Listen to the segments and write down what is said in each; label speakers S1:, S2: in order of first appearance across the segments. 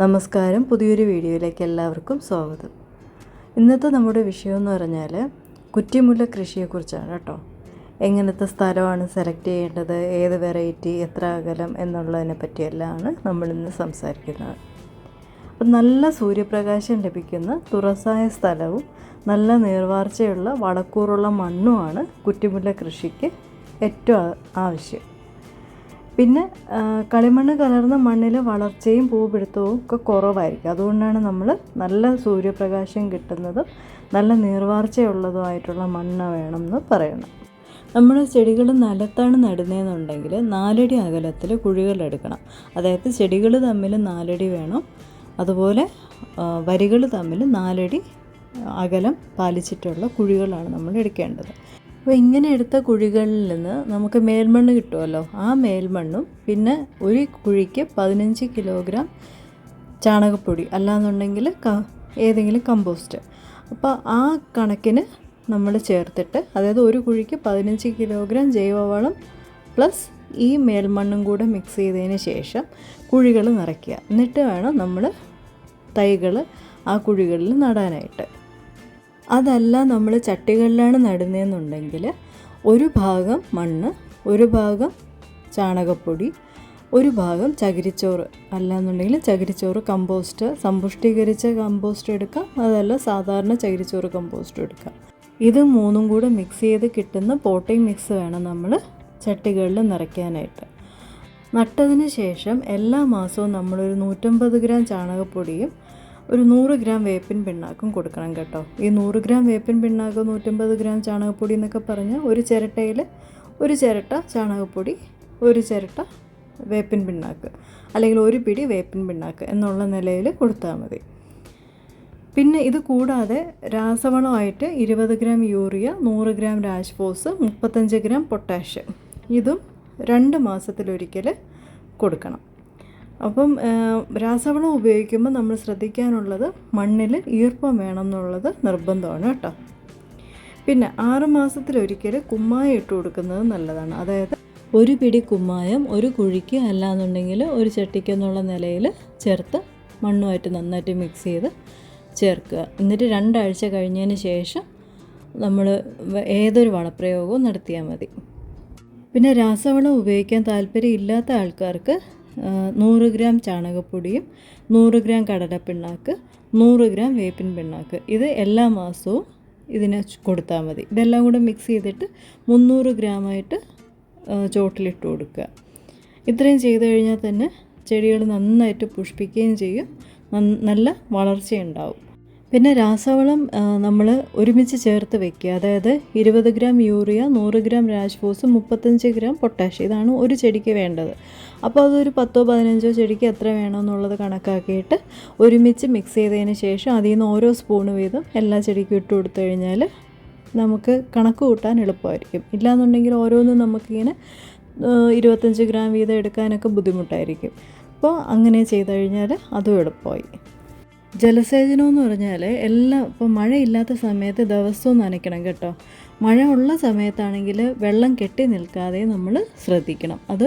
S1: നമസ്കാരം. പുതിയൊരു വീഡിയോയിലേക്ക് എല്ലാവർക്കും സ്വാഗതം. ഇന്നത്തെ നമ്മുടെ വിഷയം എന്ന് പറഞ്ഞാൽ കുറ്റിമുല്ല കൃഷിയെക്കുറിച്ചാണ് കേട്ടോ. എങ്ങനത്തെ സ്ഥലമാണ് സെലക്ട് ചെയ്യേണ്ടത്? ഏത് വെറൈറ്റി എത്ര അകലം? എന്നുള്ളതിനെ പറ്റിയെല്ലാമാണ് നമ്മളിന്ന് സംസാരിക്കുന്നത്. അപ്പം നല്ല സൂര്യപ്രകാശം ലഭിക്കുന്ന തുറസായ സ്ഥലവും നല്ല നീർവാർച്ചയുള്ള വളക്കൂറുള്ള മണ്ണുമാണ് കുറ്റിമുല്ല കൃഷിക്ക് ഏറ്റവും ആവശ്യം. പിന്നെ കളിമണ്ണ് കലർന്ന മണ്ണിൽ വളർച്ചയും പൂപിടുത്തവും ഒക്കെ കുറവായിരിക്കും. അതുകൊണ്ടാണ് നമ്മൾ നല്ല സൂര്യപ്രകാശം കിട്ടുന്നതും നല്ല നീർവാർച്ചയുള്ളതുമായിട്ടുള്ള മണ്ണ് വേണം എന്ന് പറയുന്നത്. നമ്മൾ ചെടികൾ നിലത്താണ് നടുന്നതെന്നുണ്ടെങ്കിൽ നാലടി അകലത്തിൽ കുഴികൾ എടുക്കണം. അതായത് ചെടികൾ തമ്മിൽ നാലടി വേണം. അതുപോലെ വരികൾ തമ്മിൽ നാലടി അകലം പാലിച്ചിട്ടുള്ള കുഴികളാണ് നമ്മൾ എടുക്കേണ്ടത്. അപ്പോൾ ഇങ്ങനെ എടുത്ത കുഴികളിൽ നിന്ന് നമുക്ക് മേൽമണ്ണ് കിട്ടുമല്ലോ. ആ മേൽമണ്ണും പിന്നെ ഒരു കുഴിക്ക് പതിനഞ്ച് കിലോഗ്രാം ചാണകപ്പൊടി അല്ലാന്നുണ്ടെങ്കിൽ ക ഏതെങ്കിലും കമ്പോസ്റ്റ്. അപ്പോൾ ആ കണക്കിന് നമ്മൾ ചേർത്തിട്ട് അതായത് ഒരു കുഴിക്ക് പതിനഞ്ച് കിലോഗ്രാം ജൈവവളം പ്ലസ് ഈ മേൽമണ്ണും കൂടെ മിക്സ് ചെയ്തതിന് ശേഷം കുഴികൾ നിറയ്ക്കുക. എന്നിട്ട് വേണം നമ്മൾ തൈകൾ ആ കുഴികളിൽ നടാനായിട്ട്. അതല്ല നമ്മൾ ചട്ടികളിലാണ് നടുന്നതെന്നുണ്ടെങ്കിൽ ഒരു ഭാഗം മണ്ണ് ഒരു ഭാഗം ചാണകപ്പൊടി ഒരു ഭാഗം ചകിരിച്ചോറ് അല്ലാന്നുണ്ടെങ്കിൽ ചകിരിച്ചോറ് കമ്പോസ്റ്റ് സമ്പുഷ്ടീകരിച്ച കമ്പോസ്റ്റ് എടുക്കാം. അതല്ല സാധാരണ ചകിരിച്ചോറ് കമ്പോസ്റ്റ് എടുക്കാം. ഇത് മൂന്നും കൂടെ മിക്സ് ചെയ്ത് കിട്ടുന്ന പോട്ടിംഗ് മിക്സ് വേണം നമ്മൾ ചട്ടികളിൽ നിറയ്ക്കാനായിട്ട്. നട്ടതിന് ശേഷം എല്ലാ മാസവും നമ്മളൊരു നൂറ്റമ്പത് ഗ്രാം ചാണകപ്പൊടിയും ഒരു നൂറ് ഗ്രാം വേപ്പിൻ പിണ്ണാക്കും കൊടുക്കണം കേട്ടോ. ഈ നൂറ് ഗ്രാം വേപ്പിൻ പിണ്ണാക്ക് നൂറ്റമ്പത് ഗ്രാം ചാണകപ്പൊടി എന്നൊക്കെ പറഞ്ഞ് ഒരു ചിരട്ടയിൽ ഒരു ചിരട്ട ചാണകപ്പൊടി ഒരു ചിരട്ട വേപ്പിൻ പിണ്ണാക്ക് അല്ലെങ്കിൽ ഒരു പിടി വേപ്പിൻ പിണ്ണാക്ക് എന്നുള്ള നിലയിൽ കൊടുത്താൽ മതി. പിന്നെ ഇത് കൂടാതെ രാസവളമായിട്ട് ഇരുപത് ഗ്രാം യൂറിയ നൂറ് ഗ്രാം രാജ്ഫോസ് മുപ്പത്തഞ്ച് ഗ്രാം പൊട്ടാഷ്യം. ഇതും രണ്ട് മാസത്തിലൊരിക്കൽ കൊടുക്കണം. അപ്പം രാസവളം ഉപയോഗിക്കുമ്പോൾ നമ്മൾ ശ്രദ്ധിക്കാനുള്ളത് മണ്ണിൽ ഈർപ്പം വേണം എന്നുള്ളത് നിർബന്ധമാണ് കേട്ടോ. പിന്നെ ആറ് മാസത്തിലൊരിക്കൽ കുമ്മായം ഇട്ട് കൊടുക്കുന്നത് നല്ലതാണ്. അതായത് ഒരു പിടി കുമ്മായം ഒരു കുഴിക്ക് അല്ലാന്നുണ്ടെങ്കിൽ ഒരു ചട്ടിക്കെന്നുള്ള നിലയിൽ ചേർത്ത് മണ്ണുമായിട്ട് നന്നായിട്ട് മിക്സ് ചെയ്ത് ചേർക്കുക. എന്നിട്ട് രണ്ടാഴ്ച കഴിഞ്ഞതിന് ശേഷം നമ്മൾ ഏതൊരു വളപ്രയോഗവും നടത്തിയാൽ മതി. പിന്നെ രാസവളം ഉപയോഗിക്കാൻ താല്പര്യം ഇല്ലാത്ത ആൾക്കാർക്ക് നൂറ് ഗ്രാം ചാണകപ്പൊടിയും നൂറ് ഗ്രാം കടലപ്പിണ്ണാക്ക് നൂറ് ഗ്രാം വേപ്പിൻ പിണ്ണാക്ക് ഇത് എല്ലാ മാസവും ഇതിന് കൊടുത്താൽ മതി. ഇതെല്ലാം കൂടെ മിക്സ് ചെയ്തിട്ട് മുന്നൂറ് ഗ്രാമായിട്ട് ചോട്ടിലിട്ട് കൊടുക്കുക. ഇത്രയും ചെയ്തു കഴിഞ്ഞാൽ തന്നെ ചെടികൾ നന്നായിട്ട് പുഷ്പിക്കുകയും ചെയ്യും. നല്ല വളർച്ചയുണ്ടാവും. പിന്നെ രാസവളം നമ്മൾ ഒരുമിച്ച് ചേർത്ത് വെക്കുക. അതായത് ഇരുപത് ഗ്രാം യൂറിയ നൂറ് ഗ്രാം രാജ്ഫോസ് മുപ്പത്തഞ്ച് ഗ്രാം പൊട്ടാഷ് ഇതാണ് ഒരു ചെടിക്ക് വേണ്ടത്. അപ്പോൾ അതൊരു പത്തോ പതിനഞ്ചോ ചെടിക്ക് എത്ര വേണമെന്നുള്ളത് കണക്കാക്കിയിട്ട് ഒരുമിച്ച് മിക്സ് ചെയ്തതിന് ശേഷം അതിൽ നിന്ന് ഓരോ സ്പൂണ് വീതം എല്ലാ ചെടിക്കും ഇട്ട് കൊടുത്തു കഴിഞ്ഞാൽ നമുക്ക് കണക്ക് കൂട്ടാൻ എളുപ്പമായിരിക്കും. ഇല്ലാന്നുണ്ടെങ്കിൽ ഓരോന്നും നമുക്കിങ്ങനെ ഇരുപത്തഞ്ച് ഗ്രാം വീതം എടുക്കാനൊക്കെ ബുദ്ധിമുട്ടായിരിക്കും. അപ്പോൾ അങ്ങനെ ചെയ്ത് കഴിഞ്ഞാൽ അതും എളുപ്പമായി. ജലസേചനം എന്ന് പറഞ്ഞാൽ എല്ലാം ഇപ്പോൾ മഴയില്ലാത്ത സമയത്ത് ദിവസവും നനയ്ക്കണം കേട്ടോ. മഴ ഉള്ള സമയത്താണെങ്കിൽ വെള്ളം കെട്ടി നിൽക്കാതെ നമ്മൾ ശ്രദ്ധിക്കണം. അത്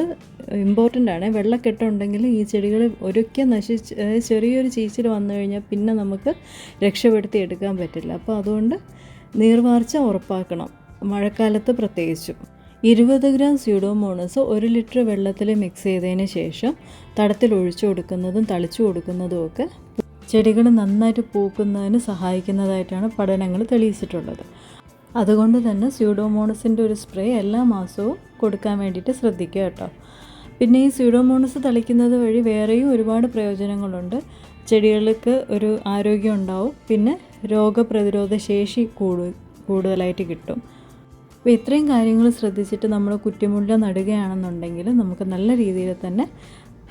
S1: ഇമ്പോർട്ടന്റ് ആണ്. വെള്ളക്കെട്ടുണ്ടെങ്കിൽ ഈ ചെടികൾ ഒരിക്കൽ നശിച്ച് ചെറിയൊരു ചീച്ചിൽ വന്നു കഴിഞ്ഞാൽ പിന്നെ നമുക്ക് രക്ഷപ്പെടുത്തി എടുക്കാൻ പറ്റില്ല. അപ്പോൾ അതുകൊണ്ട് നീർവാർച്ച ഉറപ്പാക്കണം. മഴക്കാലത്ത് പ്രത്യേകിച്ചും. ഇരുപത് ഗ്രാം സ്യൂഡോമോണസ് ഒരു ലിറ്റർ വെള്ളത്തിൽ മിക്സ് ചെയ്തതിന് ശേഷം തടത്തിൽ ഒഴിച്ചു കൊടുക്കുന്നതും തളിച്ചു കൊടുക്കുന്നതും ഒക്കെ ചെടികൾ നന്നായിട്ട് പൂക്കുന്നതിന് സഹായിക്കുന്നതായിട്ടാണ് പഠനങ്ങൾ തെളിയിച്ചിട്ടുള്ളത്. അതുകൊണ്ട് തന്നെ സ്യൂഡോമോണസിന്റെ ഒരു സ്പ്രേ എല്ലാ മാസവും കൊടുക്കാൻ വേണ്ടിയിട്ട് ശ്രദ്ധിക്കുക കേട്ടോ. പിന്നെ ഈ സ്യൂഡോമോണസ് തളിക്കുന്നത് വഴി വേറെയും ഒരുപാട് പ്രയോജനങ്ങളുണ്ട്. ചെടികൾക്ക് ഒരു ആരോഗ്യം ഉണ്ടാവും. പിന്നെ രോഗപ്രതിരോധ ശേഷി കൂടു കൂടുതലായിട്ട് കിട്ടും. അപ്പോൾ ഇത്രയും കാര്യങ്ങൾ ശ്രദ്ധിച്ചിട്ട് നമ്മൾ കുറ്റിമുല്ല നടുകയാണെന്നുണ്ടെങ്കിൽ നമുക്ക് നല്ല രീതിയിൽ തന്നെ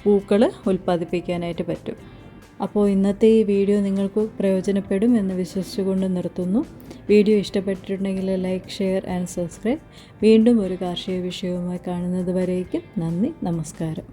S1: പൂക്കൾ ഉൽപ്പാദിപ്പിക്കാനായിട്ട് പറ്റും. അപ്പോൾ ഇന്നത്തെ ഈ വീഡിയോ നിങ്ങൾക്ക് പ്രയോജനപ്പെടും എന്ന് വിശ്വസിച്ചുകൊണ്ട് നിർത്തുന്നു. വീഡിയോ ഇഷ്ടപ്പെട്ടിട്ടുണ്ടെങ്കിൽ ലൈക്ക് ഷെയർ ആൻഡ് സബ്സ്ക്രൈബ്. വീണ്ടും ഒരു കാർഷിക വിഷയവുമായി കാണുന്നത് വരേക്കും നന്ദി നമസ്കാരം.